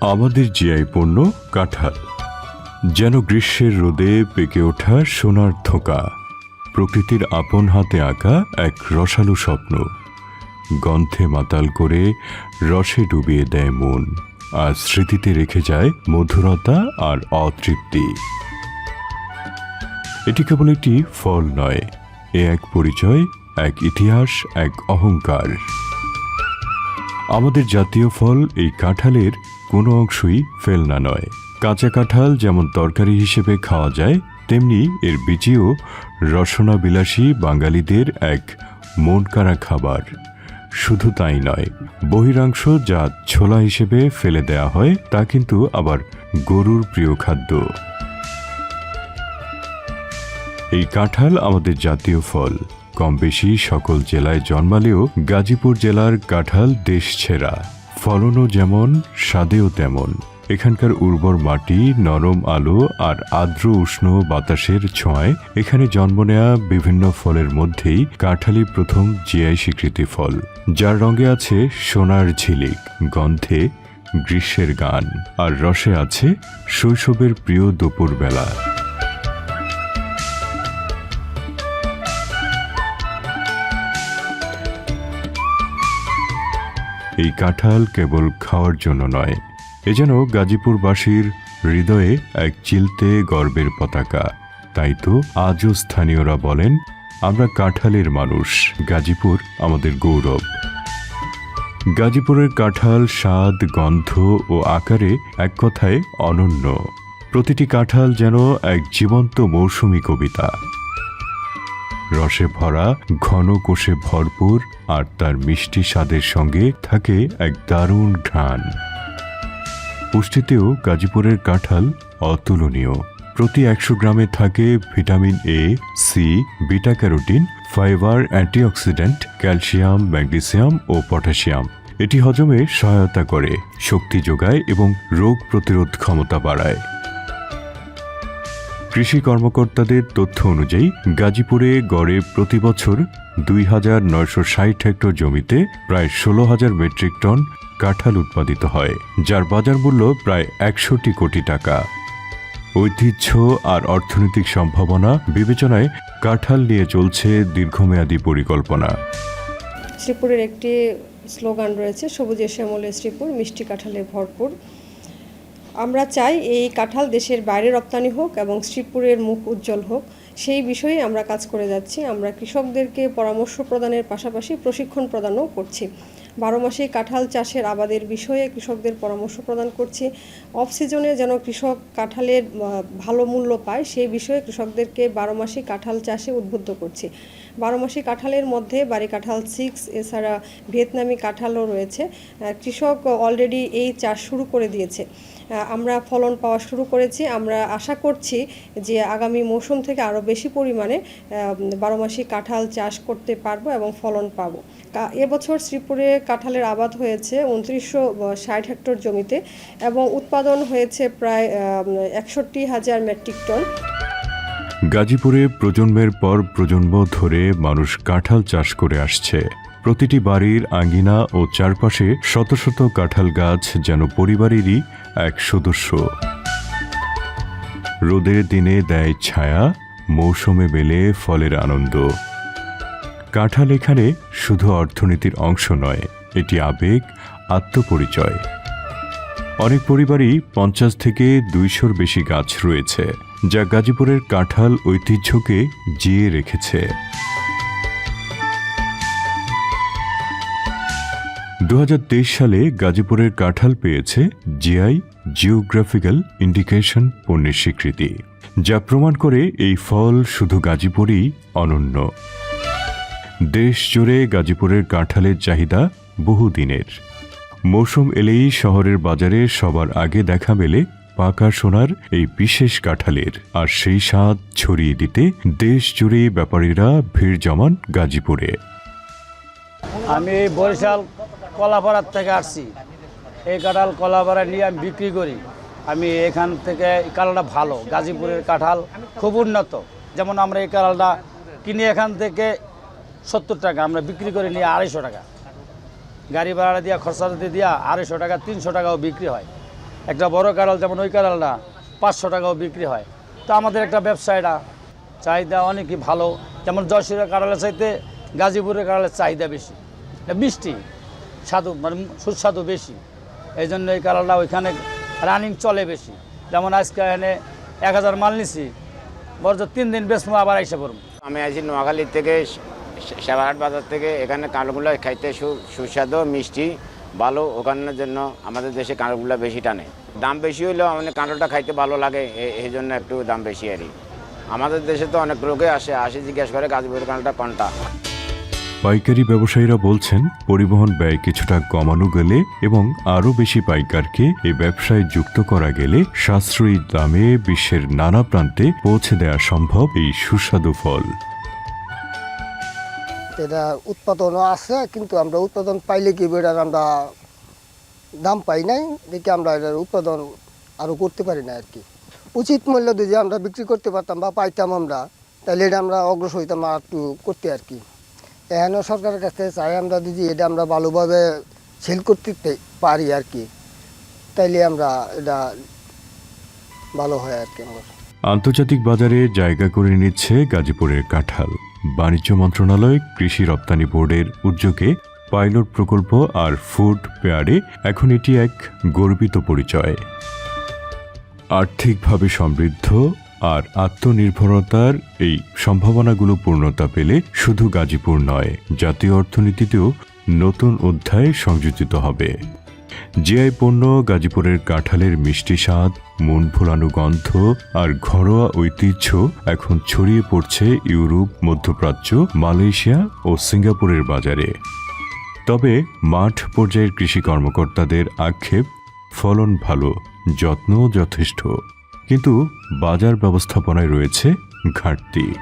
আমাদের জিআই পণ্য কাঁঠাল, যেন গ্রীষ্মের রোদে পেকে ওঠা সোনার থোকা প্রকৃতির আপন হাতে আঁকা এক রসালো স্বপ্ন, গন্ধে মাতাল করে রসে ডুবিয়ে দেয় মন, আর স্মৃতিতে রেখে যায় মধুরতা আর অতৃপ্তি। এটি কেবল একটি ফল নয়, এ এক পরিচয়, এক ইতিহাস, এক অহংকার। আমাদের জাতীয় ফল এই কাঁঠালের কোনো অংশই ফেলনা নয়। কাঁচা কাঁঠাল যেমন তরকারি হিসেবে খাওয়া যায়, তেমনি এর বীজিও রসনা বিলাসী বাঙালিদের এক মন কাড়া খাবার। শুধু তাই নয়, বহিরাংশ যা ছোলা হিসেবে ফেলে দেয়া হয়, তা কিন্তু আবার গরুর প্রিয় খাদ্য। এই কাঁঠাল আমাদের জাতীয় ফল। কম বেশি সকল জেলায় জন্মালেও গাজীপুর জেলার কাঁঠাল দেশ ছেঁড়া। ফলনও যেমন, স্বাদেও তেমন। এখানকার উর্বর মাটি, নরম আলো আর আর্দ্র উষ্ণ বাতাসের ছোঁয়ায় এখানে জন্ম নেয়া বিভিন্ন ফলের মধ্যেই কাঁঠালি প্রথম জিআই স্বীকৃতি ফল। যার রঙে আছে সোনার ঝিলিক, গন্ধে গ্রীষ্মের গান, আর রসে আছে শৈশবের প্রিয় দুপুরবেলা। এই কাঁঠাল কেবল খাওয়ার জন্য নয়, এ যেন গাজীপুরবাসীর হৃদয়ে এক চিলতে গর্বের পতাকা। তাই তো আজও স্থানীয়রা বলেন, আমরা কাঁঠালের মানুষ, গাজীপুর আমাদের গৌরব। গাজীপুরের কাঁঠাল স্বাদ, গন্ধ ও আকারে এক কথায় অনন্য। প্রতিটি কাঁঠাল যেন এক জীবন্ত মৌসুমী কবিতা। রসে ভরা, ঘন কোষে ভরপুর আর তার মিষ্টি স্বাদের সঙ্গে থাকে এক দারুণ ঘ্রাণ। পুষ্টিতেও গাজীপুরের কাঁঠাল অতুলনীয়। প্রতি একশো গ্রামে থাকে vitamin A C beta carotene, fibre, antioxidant, calcium, magnesium O potassium. এটি হজমে সহায়তা করে, শক্তি যোগায় এবং রোগ প্রতিরোধ ক্ষমতা বাড়ায়। কৃষি কর্মকর্তাদের তথ্য অনুযায়ী, গাজীপুরে গড়ে প্রতি বছর দুই হাজার নয়শো ষাট হেক্টর জমিতে প্রায় ষোলো হাজার মেট্রিক টন কাঁঠাল উৎপাদিত হয়, যার বাজার মূল্য প্রায় একশোটি কোটি টাকা। ঐতিহ্য আর অর্থনৈতিক সম্ভাবনা বিবেচনায় কাঁঠাল নিয়ে চলছে দীর্ঘমেয়াদী পরিকল্পনা। শ্রীপুরের একটি স্লোগান রয়েছে, সবুজে শ্যামলে শ্রীপুর, মিষ্টি কাঁঠালে ভরপুর। আমরা চাই এই কাঁঠাল দেশের বাইরে রপ্তানি হোক এবং শ্রীপুরের মুখ উজ্জ্বল হোক। সেই বিষয়ে আমরা কাজ করে যাচ্ছি। আমরা কৃষকদেরকে পরামর্শ প্রদানের পাশাপাশি প্রশিক্ষণ প্রদানও করছি। বারো মাসে কাঁঠাল চাষের আবাদের বিষয়ে কৃষকদের পরামর্শ প্রদান করছি। অফ সিজনে যেন কৃষক কাঁঠালের ভালো মূল্য পায়, সেই বিষয়ে কৃষকদেরকে বারো মাসে কাঁঠাল চাষে উদ্বুদ্ধ করছি। বারো মাসে কাঁঠালের মধ্যে বাড়ি কাঁঠাল সিক্স, এছাড়া ভিয়েতনামি কাঁঠালও রয়েছে। কৃষক অলরেডি এই চাষ শুরু করে দিয়েছে। আমরা ফলন পাওয়া শুরু করেছি। আমরা আশা করছি যে আগামী মৌসুম থেকে আরও বেশি পরিমাণে বারো মাসি কাঁঠাল চাষ করতে পারব এবং ফলন পাবো। এবছর শ্রীপুরে কাঁঠালের আবাদ হয়েছে উনত্রিশশো ষাট হেক্টর জমিতে এবং উৎপাদন হয়েছে প্রায় একষট্টি হাজার মেট্রিক টন। গাজীপুরে প্রজন্মের পর প্রজন্ম ধরে মানুষ কাঁঠাল চাষ করে আসছে। প্রতিটি বাড়ির আঙ্গিনা ও চারপাশে শত শত কাঁঠাল গাছ যেন পরিবারেরই এক সদস্য। রোদের দিনে দেয় ছায়া, মৌসুমে মেলে ফলের আনন্দ। কাঁঠাল এখানে শুধু অর্থনীতির অংশ নয়, এটি আবেগ, আত্মপরিচয়। অনেক পরিবারই পঞ্চাশ থেকে দুইশোর বেশি গাছ রয়েছে, যা গাজীপুরের কাঁঠাল ঐতিহ্যকে জিয়ে রেখেছে। দু হাজার তেইশ সালে গাজীপুরের কাঁঠাল পেয়েছে জিআই জিওগ্রাফিক্যাল ইন্ডিকেশন পণ্যের স্বীকৃতি, যা প্রমাণ করে এই ফল শুধু গাজীপুরেই অনন্য। দেশ জুড়ে গাজীপুরের কাঁঠালের চাহিদা বহুদিনের। মৌসুম এলেই শহরের বাজারে সবার আগে দেখা মেলে পাকা সোনার এই বিশেষ কাঁঠালের, আর সেই স্বাদ ছড়িয়ে দিতে দেশ জুড়ে ব্যাপারীরা ভিড় জমান গাজীপুরে। আমি বরিশাল কলাপাড়ার থেকে আসছি। এই কাঁঠাল কলাপাড়া নিয়ে আমি বিক্রি করি। আমি এখান থেকে কাঁঠালটা ভালো। গাজীপুরের কাঁঠাল খুব উন্নত। যেমন আমরা এই কাঁঠালটা কিনি এখান থেকে সত্তর টাকা, আমরা বিক্রি করে নিয়ে আড়াইশো টাকা। গাড়ি ভাড়া দিয়া, খরচা দিয়ে দিয়া আড়াইশো টাকা, তিনশো টাকাও বিক্রি হয়। একটা বড় কাঁঠাল যেমন ওই কাঁঠালটা পাঁচশো টাকাও বিক্রি হয়। তো আমাদের একটা ব্যবসা এটা। চাহিদা অনেকই ভালো। যেমন যশোরের কাঁঠালের চাইতে গাজীপুরের কাঁঠালের চাহিদা বেশি। মিষ্টি। স্বাদু মানে সুস্বাদু বেশি। এই জন্য এই কাঁঠালটা ওইখানে রানিং চলে বেশি। যেমন আজকে এখানে এক হাজার মাল নিছি, বরঞ্চ তিন দিন বেশ আবার আইসা পড়ব। আমি আছি নোয়াখালী থেকে সেবাহাট বাজার থেকে, এখানে কাঁড়গুলো খাইতে সুস্বাদু, মিষ্টি, ভালো, ওখানের জন্য আমাদের দেশে কাঁড়গুলো বেশি টানে। দাম বেশি হলেও আমাদের কাঁড়টা খাইতে ভালো লাগে এই জন্য একটু দাম বেশি আরই আমাদের দেশে তো অনেক লোকে আসে আসে জিজ্ঞেস করে গাজীপুরের কাঁড়টা কোনটা। পাইকারি ব্যবসায়ীরা বলছেন, পরিবহন ব্যয় কিছুটা কমানো গেলে এবং আরও বেশি পাইকারকে এই ব্যবসায় যুক্ত করা গেলে সাশ্রয়ী দামে বিশ্বের নানা প্রান্তে পৌঁছে দেওয়া সম্ভব এই সুস্বাদু ফল। এটা উৎপাদনও আছে, কিন্তু আমরা উৎপাদন পাইলে কি এটার আমরা দাম পাই নাই, দেখি আমরা এটার উৎপাদন আরও করতে পারি না আর কি। উচিত মূল্য যদি আমরা বিক্রি করতে পারতাম বা পাইতাম আমরা তাহলে এটা আমরা অগ্রসর হইতাম আর একটু করতে আর কি। এখানেও সরকারের কাছ থেকে চাই আমরা যদি এটা আমরা ভালোভাবে সেল করতে পারি আর কি, তাইলে আমরা এটা ভালো হয় আর কি আমার। আন্তর্জাতিক বাজারে জায়গা করে নিচ্ছে গাজীপুরের কাঁঠাল। বাণিজ্য মন্ত্রণালয়, কৃষি রপ্তানি বোর্ডের উদ্যোগে পাইলট প্রকল্প আর ফুড পেয়ারে এখন এটি এক গর্বিত পরিচয়। আর্থিকভাবে সমৃদ্ধ আর আত্মনির্ভরতার এই সম্ভাবনাগুলো পূর্ণতা পেলে শুধু গাজীপুর নয়, জাতীয় অর্থনীতিতেও নতুন অধ্যায় সংযোজিত হবে। জিআই পণ্য, গাজীপুরের কাঁঠালের মিষ্টি স্বাদ, মন ভোলানো গন্ধ আর ঘরোয়া ঐতিহ্য এখন ছড়িয়ে পড়ছে ইউরোপ, মধ্যপ্রাচ্য, মালয়েশিয়া ও সিঙ্গাপুরের বাজারে। তবে মাঠ পর্যায়ের কৃষি কর্মকর্তাদের আক্ষেপ, ফলন ভালো যত্ন যথেষ্ট। কিন্তু বাজার ব্যবস্থাপনায় রয়েছে ঘাটতি।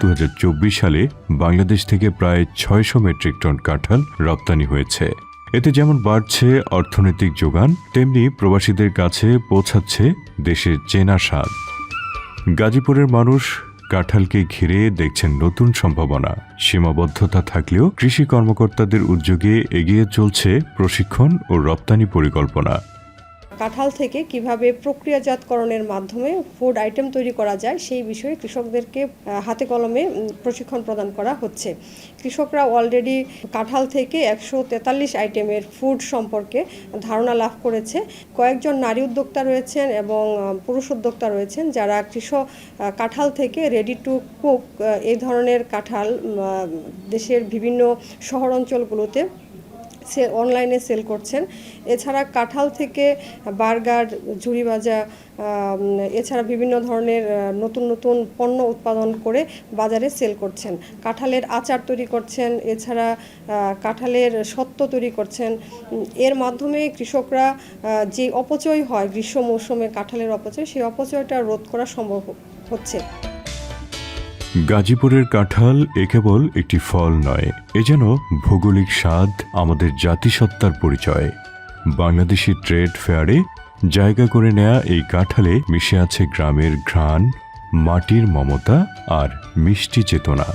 দু হাজার চব্বিশ সালে বাংলাদেশ থেকে প্রায় ছয়শো মেট্রিক টন কাঁঠাল রপ্তানি হয়েছে। এতে যেমন বাড়ছে অর্থনৈতিক যোগান, তেমনি প্রবাসীদের কাছে পৌঁছাচ্ছে দেশের চেনা স্বাদ। গাজীপুরের মানুষ কাঁঠালকে ঘিরে দেখছেন নতুন সম্ভাবনা। সীমাবদ্ধতা থাকলেও কৃষি কর্মকর্তাদের উদ্যোগে এগিয়ে চলছে প্রশিক্ষণ ও রপ্তানি পরিকল্পনা। কাঁঠাল থেকে কীভাবে প্রক্রিয়াজাতকরণের মাধ্যমে ফুড আইটেম তৈরি করা যায়, সেই বিষয়ে কৃষকদেরকে হাতে কলমে প্রশিক্ষণ প্রদান করা হচ্ছে। কৃষকরা অলরেডি কাঁঠাল থেকে একশো তেতাল্লিশ আইটেমের ফুড সম্পর্কে ধারণা লাভ করেছে। কয়েকজন নারী উদ্যোক্তা রয়েছেন এবং পুরুষ উদ্যোক্তা রয়েছেন যারা কৃষক কাঁঠাল থেকে রেডি টু কুক এই ধরনের কাঁঠাল দেশের বিভিন্ন শহর অঞ্চলগুলোতে অনলাইনে সেল করছেন। এছাড়া কাঁঠাল থেকে বার্গার, ঝুড়ি ভাজা এছাড়া বিভিন্ন ধরনের নতুন নতুন পণ্য উৎপাদন করে বাজারে সেল করছেন। কাঁঠালের আচার তৈরি করছেন, এছাড়া কাঁঠালের সত্ত্ব তৈরি করছেন। এর মাধ্যমে কৃষকরা যে অপচয় হয় গ্রীষ্ম মৌসুমে কাঁঠালের অপচয়, সেই অপচয়টা রোধ করা সম্ভব হচ্ছে। গাজীপুরের কাঁঠাল এ কেবল একটি ফল নয়, এ যেন ভৌগোলিক স্বাদ, আমাদের জাতিসত্তার পরিচয়। বাংলাদেশি ট্রেড ফেয়ারে জায়গা করে নেয়া এই কাঁঠালে মিশে আছে গ্রামের ঘ্রাণ, মাটির মমতা আর মিষ্টি চেতনা।